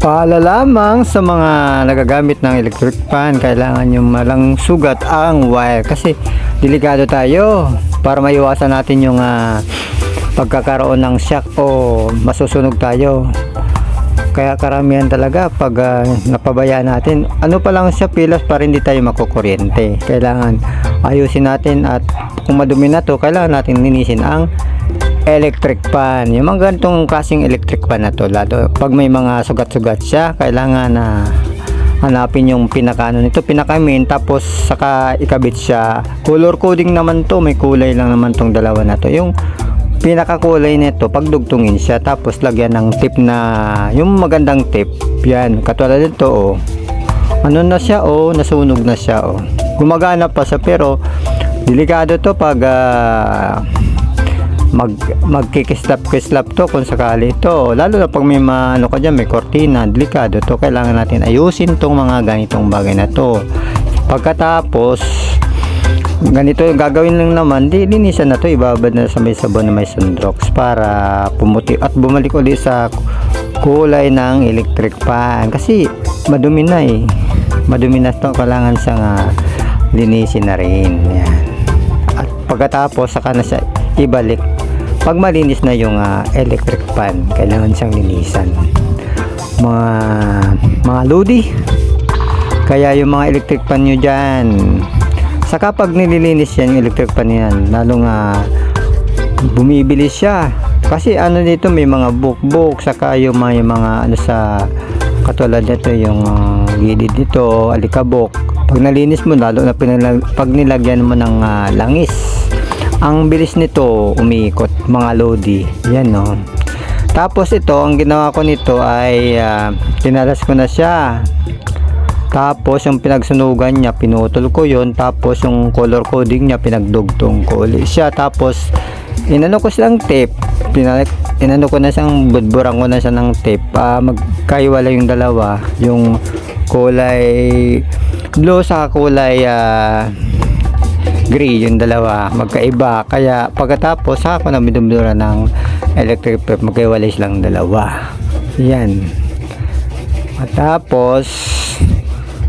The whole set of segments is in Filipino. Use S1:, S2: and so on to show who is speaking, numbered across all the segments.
S1: Paala lamang sa mga nagagamit ng electric fan, kailangan nyo malang sugat ang wire kasi delikado tayo para maiwasan natin yung ah, pagkakaroon ng shock o masusunog tayo. Kaya karamihan talaga pag ah, napabayaan natin, ano pa lang siya pilas para hindi tayo makukuryente. Kailangan ayusin natin at kung madumi na to, kailangan natin linisin ang electric fan. Yung mga ganitong klaseng electric fan na to, lalo pag may mga sugat-sugat siya, kailangan na hanapin yung pinakaano nito, pinaka-main, tapos saka ikabit siya. Color coding naman to, may kulay lang naman tong dalawa na to. Yung pinakakulay nito, pagdugtungin siya, tapos lagyan ng tip na, yung magandang tip, yan, katulad nito, oh. Ano na siya, oh, nasunog na siya, oh. Gumagana pa siya, pero delikado to pag ah, mag magkikislap kislap to kung sakali to. Lalo na pag may ma, ano ka dyan may kortina delikado to. Kailangan natin ayusin tong mga ganitong bagay na to. Pagkatapos ganito yung gagawin lang naman di linisan na to. Ibabad na sa may sabon na may sundrox para pumuti at bumalik ulit sa kulay ng electric fan. Kasi madumi na eh. Madumi na to kailangan siyang ah, linisin na rin. Yan. At pagkatapos saka na siya ibalik pag malinis na yung ah, electric fan kailangan siyang linisan. Mga mga lodi. Kaya yung mga electric fan nyo dyan. Saka pag nililinis yan yung electric fan yan lalo nga bumibilis siya. Kasi ano dito may mga bukbuk saka yung yung mga ano sa katulad nito yung uh, gilid dito alikabok. Pag nalinis mo lalo na pinalag, pag nilagyan mo ng ah, langis ang bilis nito umiikot mga lodi. Yan no? Tapos ito ang ginawa ko nito ay ah, tinalas ko na siya. Tapos yung pinagsunugan niya pinutol ko yon tapos yung color coding niya pinagdugtong ko ulit siya. Tapos inano ko silang tape. Pinalik inano ko na siyang budburan ko na siya ng tape. Ah magkaiwala yung dalawa. Yung kulay blue sa kulay ah, gray yung dalawa magkaiba. Kaya pagkatapos saka ko na binubura ng electric tape magkaiwalay silang dalawa. Yan. At tapos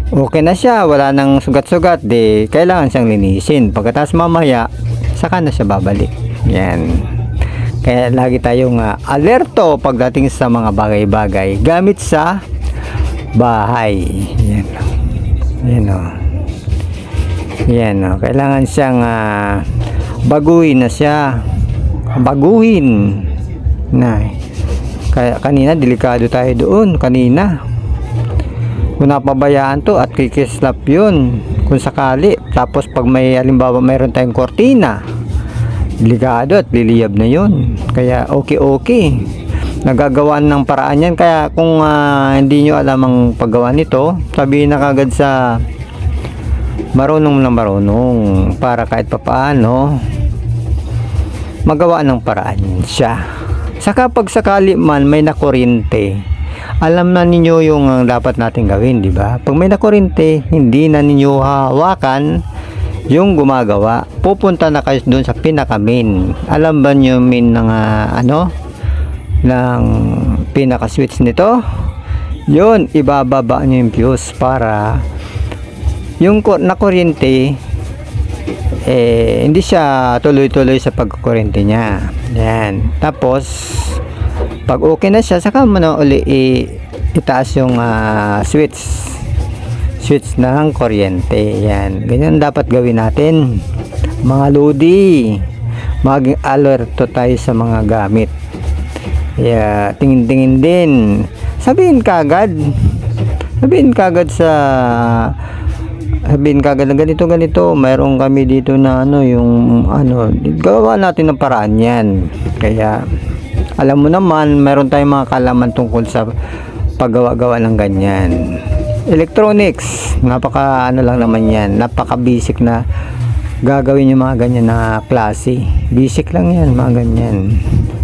S1: okay na siya wala nang sugat-sugat di kailangan siyang linisin. Pagkatapos mamaya saka na siya babalik. Yan. Kaya lagi tayong ah, alerto pagdating sa mga bagay-bagay gamit sa bahay. Yan. Yan o yan o kailangan siyang ah, baguhin na siya. Baguhin. Na kaya kanina delikado tayo doon. Kanina. Kung napabayaan to at kikislap yun kung sakali. Tapos pag may halimbawa mayroon tayong kortina delikado at liliyab na yun. Kaya okay okay nagagawaan ng paraan yan. Kaya kung ah, hindi nyo alam ang paggawa nito sabihin na kagad sa marunong na marunong para kahit papaano magawa ng paraan siya saka pag sakali man may nakuryente alam na ninyo yung uh, dapat natin gawin, di ba? Pag may nakuryente, hindi na ninyo hawakan yung gumagawa. Pupunta na kayo doon sa pinaka main. Alam ba niyo main ng ah, ano? ng pinaka switch nito? Yun, ibababa niyo yung fuse para yung ko- nakuryente eh hindi siya tuloy-tuloy sa pagkukuryente niya. Yan. Tapos pag okay na siya, saka mo na uli itaas yung ah, switch. Switch ng kuryente. Yan. Ganyan dapat gawin natin. Mga lodi. Maging alerto tayo sa mga gamit. Yeah, tingin-tingin din. Sabihin kagad. Sabihin kagad sa sabihin kagad na ganito ganito mayroon kami dito na ano yung ano gawa natin ng paraan yan. Kaya alam mo naman meron tayong mga kalaman tungkol sa paggawa-gawa ng ganyan. Electronics napaka ano lang naman yan napaka basic na gagawin yung mga ganyan na klase. Basic lang yan mga ganyan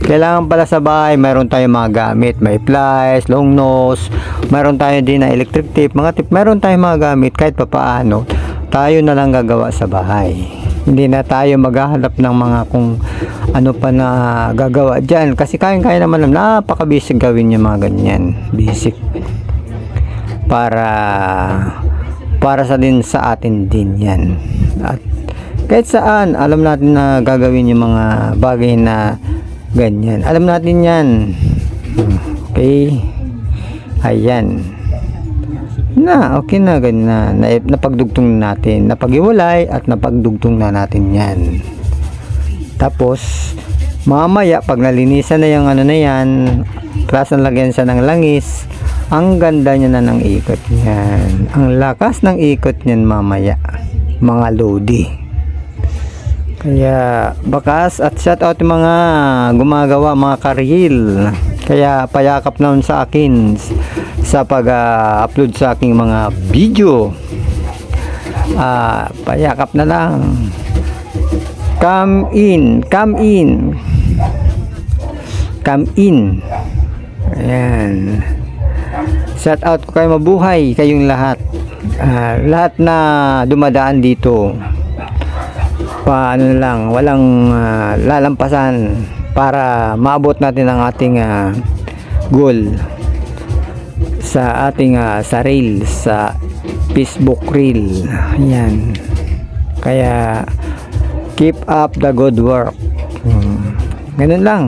S1: kailangan pala sa bahay mayroon tayong mga gamit may pliers, long nose mayroon tayo din na electric tape mga tip mayroon tayong mga gamit kahit papaano tayo na lang gagawa sa bahay Hindi na tayo maghahanap ng mga kung ano pa na gagawa dyan. Kasi kaya-kaya naman naman, napaka-basic gawin yung mga ganyan. Basic. Para para sa din sa atin din yan. At kahit saan, alam natin na gagawin yung mga bagay na ganyan. Alam natin yan. Okay. Ayan. Na, okay na, ganyan na. na napagdugtong na natin. Napaghiwalay at napagdugtong na natin yan. Tapos, mamaya, pag nalinisan na yung ano na yan, plus lagyan siya ng langis, ang ganda niya na ng ikot niyan. Ang lakas ng ikot niyan mamaya. Mga lodi. Kaya bakas at shout out mga gumagawa mga karil. Kaya payakap naman sa akin sa pag-upload sa aking mga video. Ah, payakap na lang. Come in, come in. Come in. Ayan. Shout out ko kayo mabuhay kayong lahat. Ah, lahat na dumadaan dito paano na lang walang ah, lalampasan para maabot natin ang ating ah, goal sa ating ah, sa reel sa Facebook reel. Yan kaya keep up the good work. Hmm. ganun lang.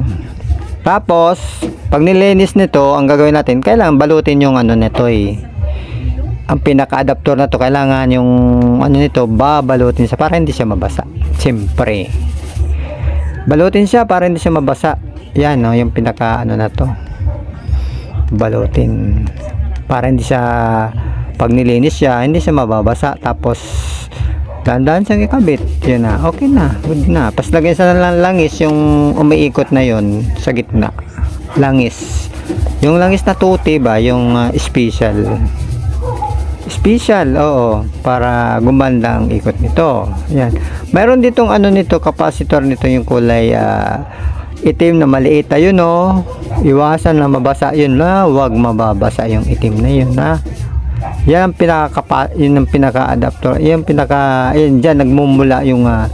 S1: Tapos pag nilinis nito ang gagawin natin kailangan balutin yung ano nito eh. Ang pinaka-adapter na to kailangan yung ano nito babalutin siya para hindi siya mabasa siyempre. Balutin siya para hindi siya mabasa. Yan no yung pinaka ano na to. Balutin. Para hindi siya pag nilinis siya hindi siya mababasa. Tapos dandan siyang ikabit. Yun na okay na good na. Pas lagyan sa lang langis yung umiikot na yon sa gitna. Langis. Yung langis na tuti ba yung ah, special Special, oo, para gumanda ang ikot nito. Yan. Mayroon ditong ano nito, capacitor nito yung kulay ah, itim na maliit ayun no. Iwasan na mabasa yun na, wag mababasa yung itim na yun na. Yan ang pinaka yun ang pinaka-adapter. Yan pinaka yan diyan nagmumula yung ah,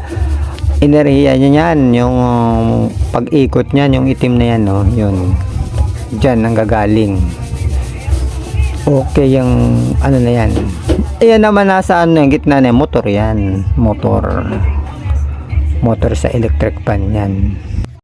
S1: enerhiya niya yan, yung ah, pag-ikot niyan, yung itim na yan no, yun. Diyan nanggagaling okay yung ano na yan. Ayan naman nasa ano yung gitna na yan, motor yan. Motor. Motor sa electric pan yan